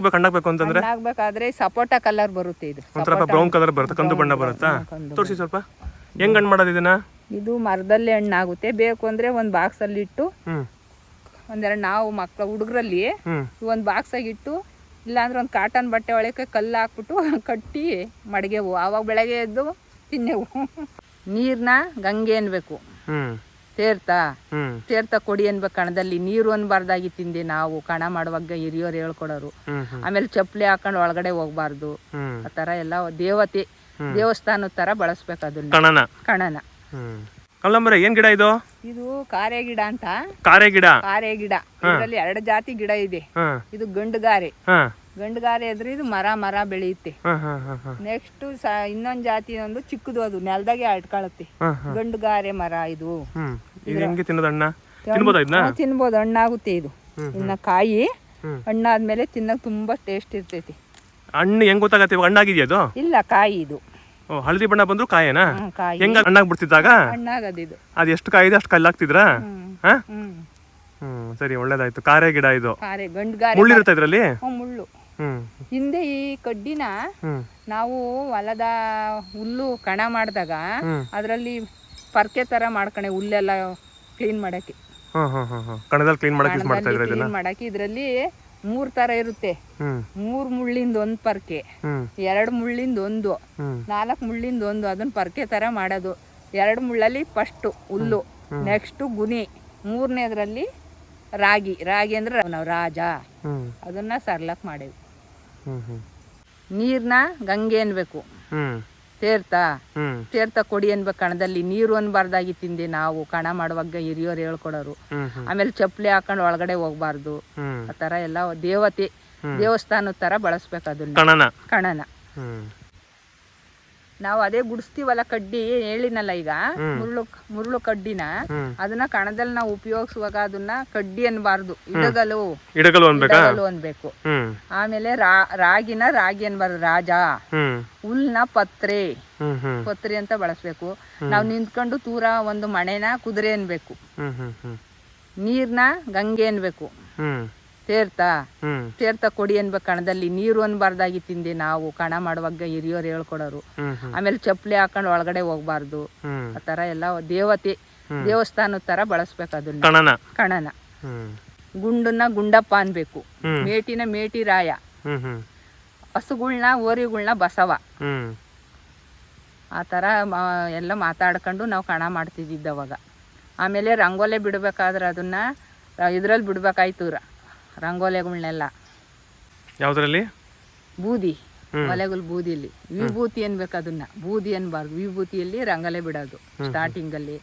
ಬೇಕು ಹಣ್ಣಾಗ್ಬೇಕು ಅಂತಂದ್ರೆ? ಹಣ್ಣಾಗ್ಬೇಕಾದ್ರೆ ಸಪೋಟ ಕಲರ್ ಬರುತ್ತೆ ಇದು. ಒಂಥರ ಬ್ರೌನ್ ಕಲರ್ ಬರುತ್ತೆ ಕಂದು ಬಣ್ಣ ಬರುತ್ತಾ? ತೋರಿಸಿ ಸ್ವಲ್ಪ. ಹೆಂಗ್ ಹಣ್ಣು ಮಾಡೋದು ಇದನ್ನ? ಇದು ಮರದಲ್ಲಿ ಹಣ್ಣಾಗುತ್ತೆ. ಬೇಕು ಅಂದ್ರೆ ಒಂದು ಬಾಕ್ಸಲ್ಲಿ ಇಟ್ಟು ಹ್ಮ್. ಒಂದೆರಡು ನಾವು ಮಕ್ಕಳ ಹುಡುಗರಲ್ಲಿ ಒಂದ್ ಬಾಕ್ಸ್ ಆಗಿಟ್ಟು ಇಟ್ಟು ಇಲ್ಲಾಂದ್ರೆ ಒಂದು ಕಾಟನ್ ಬಟ್ಟೆ ಒಳಕ್ಕೆ ಕಲ್ಲು ಹಾಕ್ಬಿಟ್ಟು ಕಟ್ಟಿ ಮಡಗೆವು. ಆವಾಗ ಬೆಳಗ್ಗೆ ಎದ್ದು ತಿನ್ನೆವು. ನೀರನ್ನ ಗಂಗೆ ಅನ್ಬೇಕು. ಹ್ಮ್. ತೇರ್ತ ಕೊಡಿ ಅನ್ಬೇಕು ಕಣದಲ್ಲಿ ನೀರು ಅನ್ಬಾರ್ದಾಗಿ ತಿಂದೆ ನಾವು ಕಣ ಮಾಡುವಾಗ ಹಿರಿಯೋರು ಹೇಳ್ಕೊಡೋರು. ಆಮೇಲೆ ಚಪ್ಪಲಿ ಹಾಕೊಂಡು ಒಳಗಡೆ ಹೋಗ್ಬಾರ್ದು. ಆ ತರ ಎಲ್ಲ ದೇವತೆ ದೇವಸ್ಥಾನದ ತರ ಬಳಸ್ಬೇಕು ಅದನ್ನ. ಕಣನ. ಕಣನ. ಕಲ್ಲಂಬರ ಏನ್ ಗಿಡ ಇದು? ಇದು ಕಾರೆ ಗಿಡ ಅಂತ. ಕಾರೆ ಗಿಡ. ಕಾರೆ ಗಿಡ. ಇದರಲ್ಲಿ ಎರಡು ಜಾತಿ ಗಿಡ ಇದೆ. ಇದು ಗಂಡುಗಾರೆ ಗಂಡುಗಾರೆ ಆದ್ರೆ ಇದು ಮರ ಮರ ಬೆಳೆಯುತ್ತೆ. ನೆಕ್ಸ್ಟ್ ಇನ್ನೊಂದ್ ಜಾತಿ ಒಂದು ಚಿಕ್ಕದು ಅದು ನೆಲದಾಗೆ ಅಟ್ಕೊಳತ್ತೆ ಗಂಡುಗಾರೆ ಮರ ಇದು. ಹ್ಮ್. ಇದು ಹೆಂಗೆ ತಿನ್ನೋದು ಅಣ್ಣ? ತಿನ್ಬೋದಾ ಹಣ್ಣಾಗುತ್ತೆ ಇದು. ಇನ್ನ ಕಾಯಿ. ಹಣ್ಣಾದ್ಮೇಲೆ ತಿನ್ನಕ್ ತುಂಬಾ ಟೇಸ್ಟ್ ಇರ್ತೈತಿ. ಹಣ್ಣು ಹೆಂಗ್ ಗೊತ್ತಾಗತ್ತೆ ಹಣ್ಣಾಗಿದೆಯಾ ಅದು? ಇಲ್ಲ ಕಾಯಿ ಇದು. ಓ ಹಳದಿ ಬಣ್ಣ ಬಂದ್ರು ಕಾಯೇನಾ? ಕಾಯಿ. ಹೆಂಗ ಹಣ್ಣಾಗ್ಬಿಡ್ತಿದ್ದಾಗ ಬಿಡ್ತಿದ್ದಾಗ? ಇದು. ಅದು ಎಷ್ಟು ಕಾಯಿ ಇದೆ ಅಷ್ಟು ಕಲ್ಲು ಹಾಕ್ತಿದ್ರಾ? ಹ್ಮ್ ಹಾ? ಹ್ಮ್. ಸರಿ ಒಳ್ಳೇದಾಯ್ತು. ಕಾರೆ ಗಿಡ ಇದು. ಮುಳ್ಳಿರುತ್ತೆ ಇದ್ರಲ್ಲಿ? ಮುಳ್ಳು. ಹಿಂದೆ ಈ ಕಡ್ಡಿನ ನಾವು ಹೊಲದ ಹುಲ್ಲು ಕಣ ಮಾಡಿದಾಗ. ಅದರಲ್ಲಿ ಪರ್ಕೆ ತರ ಮಾಡ್ಕಣೆ ಹುಲ್ಲೆಲ್ಲ ಕ್ಲೀನ್ ಮಾಡಕ್ಕೆ. ಕಣದಲ್ಲಿ ಕ್ಲೀನ್ ಮಾಡಕ್ಕೆ ಮಾಡ್ತಾ ಇದ್ರ ಇದನ್ನ? ಕ್ಲೀನ್ ಮಾಡಕ್ಕೆ ಇದರಲ್ಲಿ ಮೂರ್ ತರ ಇರುತ್ತೆ. ಮೂರ್ ಮುಳ್ಳಿಂದ ಒಂದ್ ಪರ್ಕೆ ಎರಡ್ ಮುಳ್ಳಿಂದ ಒಂದು ನಾಲ್ಕ್ ನಾಲ್ಕು ಮುಳ್ಳಿಂದ ಒಂದು ಅದನ್ನ ಪರ್ಕೆ ತರ ಮಾಡೋದು. ಎರಡು ಮುಳ್ಳಲ್ಲಿ ಫಸ್ಟ್ ಹುಲ್ಲು ನೆಕ್ಸ್ಟ್ ಗುನಿ ಮೂರನೇದ್ರಲ್ಲಿ ರಾಗಿ. ರಾಗಿ ಅಂದ್ರೆ ನಾವು ರಾಜ. ಅದನ್ನ ಸರ್ಲಕ್ ಮಾಡೇವಿ. ನೀರ್ನ ಗಂಗೆ ಅನ್ಬೇಕು. ತೇರ್ತ? ತೇರ್ತ ಕೊಡಿ ಅನ್ಬೇಕು ಕಣದಲ್ಲಿ. ನೀರು ಅನ್ಬಾರ್ದಾಗಿ ತಿಂದೆ ನಾವು. ಕಣ ಮಾಡುವಾಗ ಹಿರಿಯೋರು ಹೇಳ್ಕೊಡೋರು. ಆಮೇಲೆ ಚಪ್ಪಲಿ ಹಾಕೊಂಡು ಒಳಗಡೆ ಹೋಗ್ಬಾರ್ದು. ಆ ತರ ಎಲ್ಲ ದೇವತೆ ದೇವಸ್ಥಾನದ ತರ ಬಳಸ್ಬೇಕು ಅದನ್ನ. ಕಣನ. ನಾವು ಅದೇ ಗುಡಿಸ್ತೀವಲ್ಲ ಕಡ್ಡಿ ಹೇಳಿನಲ್ಲ ಈಗ? ಮುರುಳು ಮುರುಳು ಕಡ್ಡಿನ. ಅದನ್ನ ಕಣದಲ್ಲಿ ನಾವು ಉಪಯೋಗಿಸುವಾಗ ಅದನ್ನ ಕಡ್ಡಿ ಅನ್ಬಾರ್ದು. ಇಡಗಲು. ಇಡಗಲು ಅನ್ಬೇಕಾ? ಆಮೇಲೆ ರಾಗಿನ ರಾಗಿ ಅನ್ಬಾರ್ದು ರಾಜ. ಹುಲ್ನ ಪತ್ರೆ. ಹ್ಮ್ ಅಂತ ಬಳಸ್ಬೇಕು. ನಾವು ನಿಂತ್ಕೊಂಡು ತೂರ ಒಂದು ಮಣೆನ ಕುದುರೆ ಅನ್ಬೇಕು. ನೀರ್ನ ಗಂಗೆ ಅನ್ಬೇಕು. ಹ್ಮ್. ತೀರ್ಥ ಕೊಡಿ ಅನ್ಬೇಕು ಕಣದಲ್ಲಿ ನೀರು ಅನ್ಬಾರ್ದಾಗಿ ತಿಂದೆ ನಾವು ಕಣ ಮಾಡುವಾಗ ಹಿರಿಯೋರು ಹೇಳ್ಕೊಡೋರು. ಆಮೇಲೆ ಚಪ್ಪಲಿ ಹಾಕೊಂಡು ಒಳಗಡೆ ಹೋಗ್ಬಾರ್ದು. ಆ ತರ ಎಲ್ಲ ದೇವತೆ ದೇವಸ್ಥಾನದ ತರ ಬಳಸ್ಬೇಕು ಅದನ್ನ. ಕಣನ. ಗುಂಡನ್ನ ಗುಂಡಪ್ಪ ಅನ್ಬೇಕು. ಮೇಟಿನ ಮೇಟಿ ರಾಯ. ಹಸುಗಳನ್ನ ಓರಿಗಳನ್ನ ಹಸುಗಳ್ನ ಓರಿಗಳ್ನ ಬಸವ. ಆ ತರ ಎಲ್ಲ ಮಾತಾಡ್ಕೊಂಡು ನಾವು ಕಣ ಮಾಡ್ತಿದ್ದಿದ್ದು ಅವಾಗ. ಆಮೇಲೆ ರಂಗೋಲೆ ಬಿಡಬೇಕಾದ್ರೆ ಅದನ್ನ ಇದ್ರಲ್ಲಿ ಬಿಡ್ಬೇಕಾಯ್ತು ರ ಯಾವುದರಲ್ಲಿ? ಬೂದಿ. ಒಲೆಗಳು ಬೂದಿಲಿ. ವಿಭೂತಿ ಅನ್ಬೇಕು ಅದನ್ನ. ಬೂದಿ ಅನ್ಬಾರ್ದು ವಿಭೂತಿಯಲ್ಲಿ ರಂಗೋಲೆ ಬಿಡೋದು ಸ್ಟಾರ್ಟಿಂಗಲ್ಲಿ